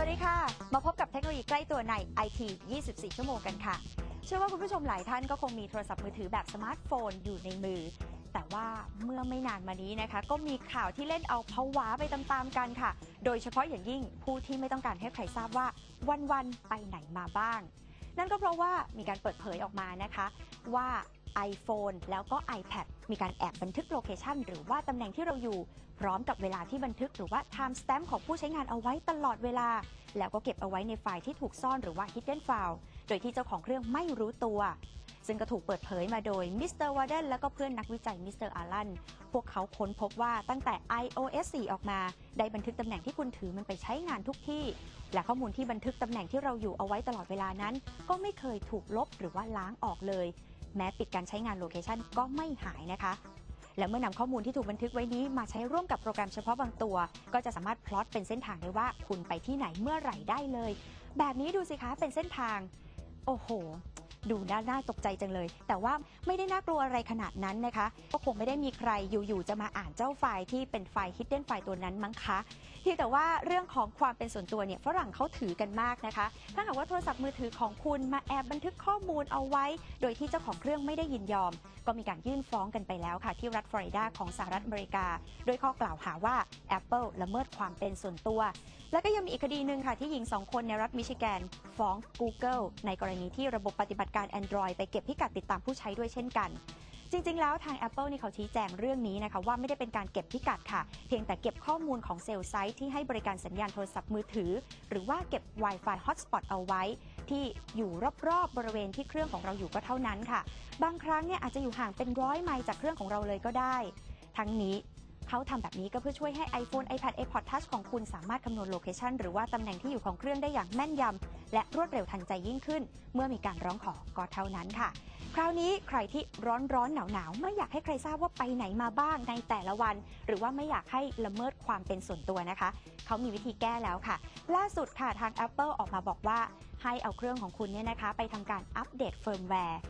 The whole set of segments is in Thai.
สวัสดีค่ะ มาพบกับเทคโนโลยีใกล้ตัวใน IT 24 ชั่วโมงกันค่ะ เชื่อว่าคุณผู้ชมหลายท่านก็คงมีโทรศัพท์มือถือแบบสมาร์ทโฟนอยู่ในมือ แต่ว่าเมื่อไม่นานมานี้นะคะ ก็มีข่าวที่เล่นเอาผวาไปตามๆกันค่ะ โดยเฉพาะอย่างยิ่งผู้ที่ไม่ต้องการให้ใครทราบว่าวันๆไปไหนมาบ้าง นั่นก็เพราะว่ามีการเปิดเผยออกมานะคะ ว่า iPhone แล้วก็ iPad มีการแอบบันทึกโลเคชันหรือว่าตำแหน่งที่เราอยู่ พร้อมกับเวลาที่บันทึกหรือว่า time stamp ของผู้ใช้งานเอาไว้ตลอดเวลา แล้วก็เก็บเอาไว้ในไฟล์ที่ถูกซ่อนหรือว่า hidden file โดยที่เจ้าของเครื่องไม่รู้ตัว ซึ่งก็ถูกเปิดเผยมาโดยมิสเตอร์วาเดนและก็เพื่อนนักวิจัยมิสเตอร์อารันพวกเขาค้นพบว่าตั้งแต่ iOS 4 ออกมา ได้บันทึกตำแหน่งที่คุณถือมันไปใช้งานทุกที่ และข้อมูลที่บันทึกตำแหน่งที่เราอยู่เอาไว้ตลอดเวลานั้น ก็ไม่เคยถูกลบหรือว่าล้างออกเลย แม้ปิดการใช้งานโลเคชันก็ไม่หายนะคะ และเมื่อนำข้อมูลที่ถูกบันทึกไว้นี้มาใช้ร่วมกับโปรแกรมเฉพาะบางตัว ก็จะสามารถพลอตเป็นเส้นทางได้ว่าคุณไปที่ไหนเมื่อไหร่ได้เลย แบบนี้ดูสิคะเป็นเส้นทาง โอ้โห ดูน่านาตกใจจังเลย แต่ว่าไม่ได้น่ากลัวอะไรขนาดนั้นนะคะ ก็คงไม่ได้มีใครอยู่ๆจะมาอ่านเจ้าไฟล์ที่เป็นไฟล์ hidden ไฟล์ตัวนั้นมั้งคะเพียงแต่ว่าเรื่องของความเป็นส่วนตัวเนี่ยฝรั่งเขาถือกันมากนะคะ ถ้าหากว่าโทรศัพท์มือถือของคุณมาแอบบันทึกข้อมูลเอาไว้ โดยที่เจ้าของเครื่องไม่ได้ยินยอม ก็มีการยื่นฟ้องกันไปแล้วค่ะ ที่รัฐฟลอริดาของสหรัฐอเมริกาโดยข้อกล่าวหาว่า Apple ละเมิดความเป็นส่วนตัว แล้วก็ยังมีอีกคดีหนึ่งค่ะที่หญิงสองคนในรัฐมิชิแกนฟ้อง Google ในกรณีที่ระบบปฏิบัติการการ Android ไปเก็บพิกัดติดตามผู้ใช้ด้วยเช่นกัน จริง ๆ แล้วทาง Apple นี่เขาชี้แจงเรื่องนี้นะคะว่าไม่ได้เป็นการเก็บพิกัดค่ะ เพียงแต่เก็บข้อมูลของเซลล์ไซต์ที่ให้บริการสัญญาณโทรศัพท์มือถือ หรือว่าเก็บ Wi-Fi Hotspot เอาไว้ ที่อยู่รอบๆบริเวณที่เครื่องของเราอยู่ก็เท่านั้นค่ะ บางครั้งเนี่ยอาจจะอยู่ห่างเป็นร้อยไมล์จากเครื่องของเราเลยก็ได้ ทั้งนี้ เขาทำแบบนี้ก็เพื่อช่วยให้ iPhone, iPad, iPod Touch ของคุณสามารถคำนวณโลเคชันหรือว่าตำแหน่งที่อยู่ของเครื่องได้อย่างแม่นยำและรวดเร็วทันใจยิ่งขึ้น เมื่อมีการร้องขอก็เท่านั้นค่ะ คราวนี้ใครที่ร้อนร้อนหนาวหนาวไม่อยากให้ใครทราบว่าไปไหนมาบ้างในแต่ละวัน หรือว่าไม่อยากให้ละเมิดความเป็นส่วนตัวนะคะ เขามีวิธีแก้แล้วค่ะ ล่าสุดค่ะทาง Apple ออกมาบอกว่า ให้เอาเครื่องของคุณเนี่ยนะคะ ไปทำการอัปเดตเฟิร์มแวร์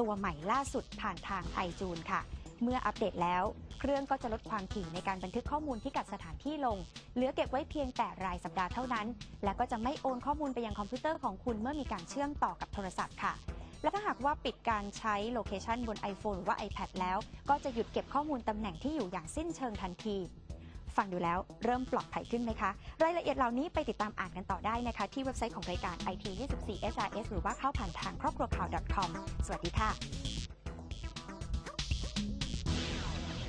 ตัวใหม่ล่าสุดผ่านทาง iTunes ค่ะ เมื่ออัปเดตแล้ว เครื่องก็จะลดความถี่ในการบันทึกข้อมูลที่กัดสถานที่ลง เหลือเก็บไว้เพียงแต่รายสัปดาห์เท่านั้น และก็จะไม่โอนข้อมูลไปยังคอมพิวเตอร์ของคุณเมื่อมีการเชื่อมต่อกับโทรศัพท์ค่ะ และถ้าหากว่าปิดการใช้โลเคชันบน iPhone หรือว่า iPad แล้ว ก็จะหยุดเก็บข้อมูลตำแหน่งที่อยู่อย่างสิ้นเชิงทันทีฟังดูแล้วเริ่มปลอดภัยขึ้นไหมคะ รายละเอียดเหล่านี้ไปติดตามอ่านกันต่อได้นะคะ ที่เว็บไซต์ของรายการ IT24 SRS หรือว่าเข้าผ่านทางครอบครัวข่าว .com สวัสดีค่ะ